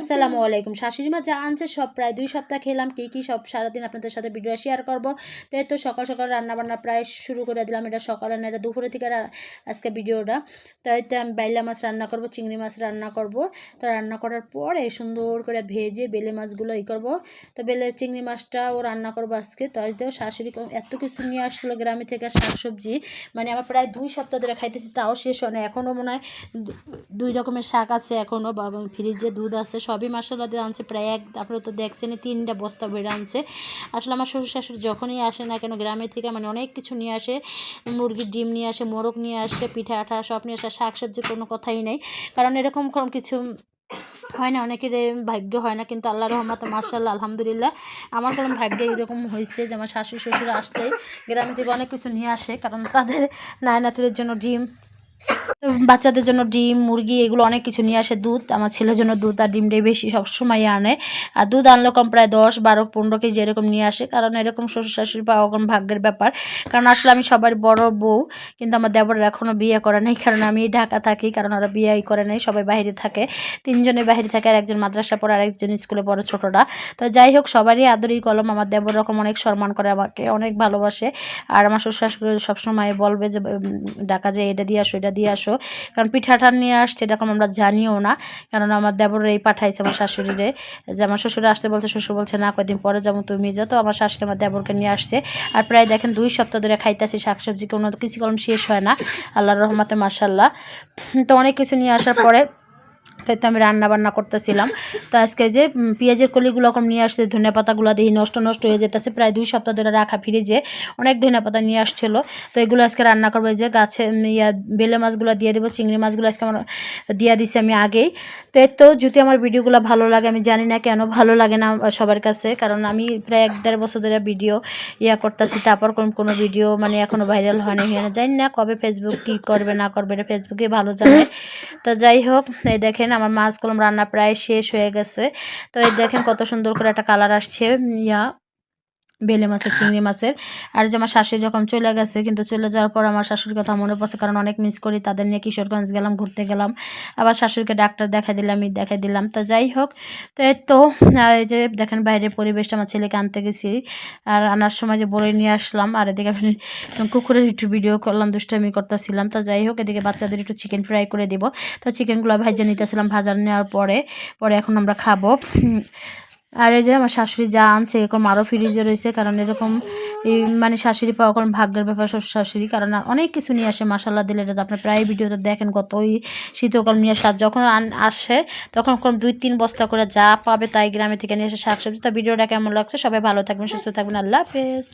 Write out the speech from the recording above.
আসসালামু আলাইকুম। শাশুড়ি মা যা আনছে সব প্রায় দুই সপ্তাহ খেলাম, কী কী সব সারাদিন আপনাদের সাথে ভিডিও শেয়ার করব। তো এই তো সকাল সকাল রান্নাবান্না প্রায় শুরু করে দিলাম। এটা সকালে না, এটা দুপুরে থেকে আজকে ভিডিওটা তো এই তো আমি বাইলা মাছ রান্না করব, চিংড়ি মাছ রান্না করব। তো রান্না করার পরে সুন্দর করে ভেজে বেলে মাছগুলো ই করব। তো বেলে চিংড়ি মাছটাও রান্না করব আজকে। তো এই তো শাশুড়ি এত কিছু নিয়ে আসছিল গ্রামে থেকে শাকসবজি। মানে আমার প্রায় দুই সপ্তাহ ধরে খাইতেছি, তাও শেষ হয় না। এখনও মনে হয় দুই রকমের শাক আছে এখনও বাবা ফ্রিজে দুধ আছে সবই মশলা দিয়ে আনছে, প্রায় এক, আপনারা তো দেখছেন তিনটা বস্তা বেড়ে আনছে। আসলে আমার শ্বশুর শাশুড়ি যখনই আসে না কেন, গ্রামে থেকে মানে অনেক কিছু নিয়ে আসে, মুরগির ডিম নিয়ে আসে, মোরগ নিয়ে আসে, পিঠা আঠা সব নিয়ে আসে শাক সবজির কোনো কথাই নেই। কারণ এরকম কোনো কিছু হয় না, অনেকের ভাগ্য হয় না, কিন্তু আল্লাহ রহমত মার্শাল্লাহ আলহামদুলিল্লাহ, আমার কোনো ভাগ্যে এরকম হয়েছে যে আমার শাশুড়ি শ্বশুর আসলেই গ্রামে থেকে অনেক কিছু নিয়ে আসে, কারণ তাদের নায়নাতুরের জন্য ডিম বাচ্চাদের জন্য ডিম, মুরগি এগুলো অনেক কিছু নিয়ে আসে, দুধ। আমার ছেলের জন্য দুধ আর ডিমটাই বেশি সবসময় আনে। আর দুধ আনলো কম প্রায় দশ, বারো, পনেরো কেজি এরকম নিয়ে আসে। কারণ এরকম শ্বশুর শাশুড়ি পাওয়া কোনো ভাগ্যের ব্যাপার। কারণ আসলে আমি সবার বড় বউ, কিন্তু আমার দেবরের এখনও বিয়ে করে নেই। কারণ আমি ঢাকা থাকি, কারণ ওরা বিয়েই করে নেই, সবাই বাইরে থাকে। তিনজনে বাইরে থাকে, আর একজন মাদ্রাসা পড়ে, আর একজন স্কুলে পড়ে ছোটোটা তো যাই হোক, সবারই আদরই কলম। আমার দেবর রকম অনেক সম্মান করে, আমাকে অনেক ভালোবাসে। আর আমার শ্বশুর শাশুড়ি সবসময় বলবে যে ঢাকা যে এটা দিয়ে আসো, এটা দিয়ে আসো। কারণ পিঠাটা নিয়ে আসছে এরকম আমরা জানিও না। কারণ আমার দেবর এই পাঠাইছে আমার শাশুড়িরে যে আমার শ্বশুরে আসতে বলছে, শ্বশুর বলছে, না কয়েকদিন পরে যেমন তুমি যত আমার শাশুড়ি আমার দেবরকে নিয়ে আসছে। আর প্রায় দেখেন দুই সপ্তাহ ধরে খাইতেছি শাকসবজি, কোনো কিছু কলম শেষ হয় না। আল্লাহর রহমতে মাসাল্লাহ তো অনেক কিছু নিয়ে আসার পরে তাই তো আমি রান্না বান্না করতেছিলাম। তো আজকে যে পেঁয়াজের কলিগুলো এখন নিয়ে আসছে, ধনে পাতাগুলো দিয়ে নষ্ট নষ্ট হয়ে যেতেছে, প্রায় দুই সপ্তাহ ধরে রাখা ফিরে ফ্রিজে অনেক ধনে পাতা নিয়ে আসছিল। তো এগুলো আজকে রান্না করব যে গাছে ইয়া, বেলে মাছগুলো দিয়ে দেবো, চিংড়ি মাছগুলো আজকে আমার দিয়ে দিছি আমি আগেই। তো এর তো, যদি আমার ভিডিওগুলো ভালো লাগে, আমি জানি না কেন ভালো লাগে না সবার কাছে, কারণ আমি প্রায় এক দেড় বছর ধরে ভিডিও ইয়া করতেছি, তারপর কোন, কোনো ভিডিও মানে এখনও ভাইরাল হয়নি না জানি না কবে ফেসবুক কী করবে, না করবে, এটা ফেসবুকে ভালো জানে। তো যাই হোক, এই দেখেন আমার মাছ কলম রান্না প্রায় শেষ হয়ে গেছে। তো এই দেখেন কত সুন্দর করে একটা কালার আসছে। ইয়া বেলে মাছের, চিংড়ি মাছের। আর যে আমার শাশুড়ি যখন চলে গেছে, কিন্তু চলে যাওয়ার পর আমার শাশুড়ির কথা মনে পড়ছে, কারণ অনেক মিস করি, তাদের নিয়ে কিশোরগঞ্জ গেলাম, ঘুরতে গেলাম। আবার শাশুড়িকে ডাক্তার দেখা দিলাম ঈদ দেখা দিলাম। তো যাই হোক, তো তো এই যে দেখেন বাইরের পরিবেশটা, আমার ছেলেকে আনতে গেছি। আর আনার সময় যে বড়ই নিয়ে আসলাম, আর এদিকে আমি কুকুরের একটু ভিডিও করলাম, দুষ্টামি করতেছিলাম। তো যাই হোক, এদিকে বাচ্চাদের একটু চিকেন ফ্রাই করে দিব। তো চিকেনগুলো ভাজে নিতেছিলাম ভাজা নেওয়ার পরে পরে এখন আমরা খাব। আর এই যে আমার শাশুড়ি যা আনছে, এরকম আরও ফ্রিজে রয়েছে, কারণ এরকম মানে শাশুড়ি পাওয়া কারণ ভাগ্যের ব্যাপার শ্বশুর শাশুড়ি কারণ অনেক কিছু নিয়ে আসে মশালা দিলে এটা তো আপনার প্রায় ভিডিওতে দেখেন কত ওই শীতকাল নিয়ে আসা। যখন আসে, তখন কোন দুই তিন বস্তা করে যা পাবে তাই গ্রামে থেকে নিয়ে এসে শাকসবজি। তো ভিডিওটা কেমন লাগছে? সবাই ভালো থাকবেন, সুস্থ থাকবেন, আল্লাহ হাফেজ।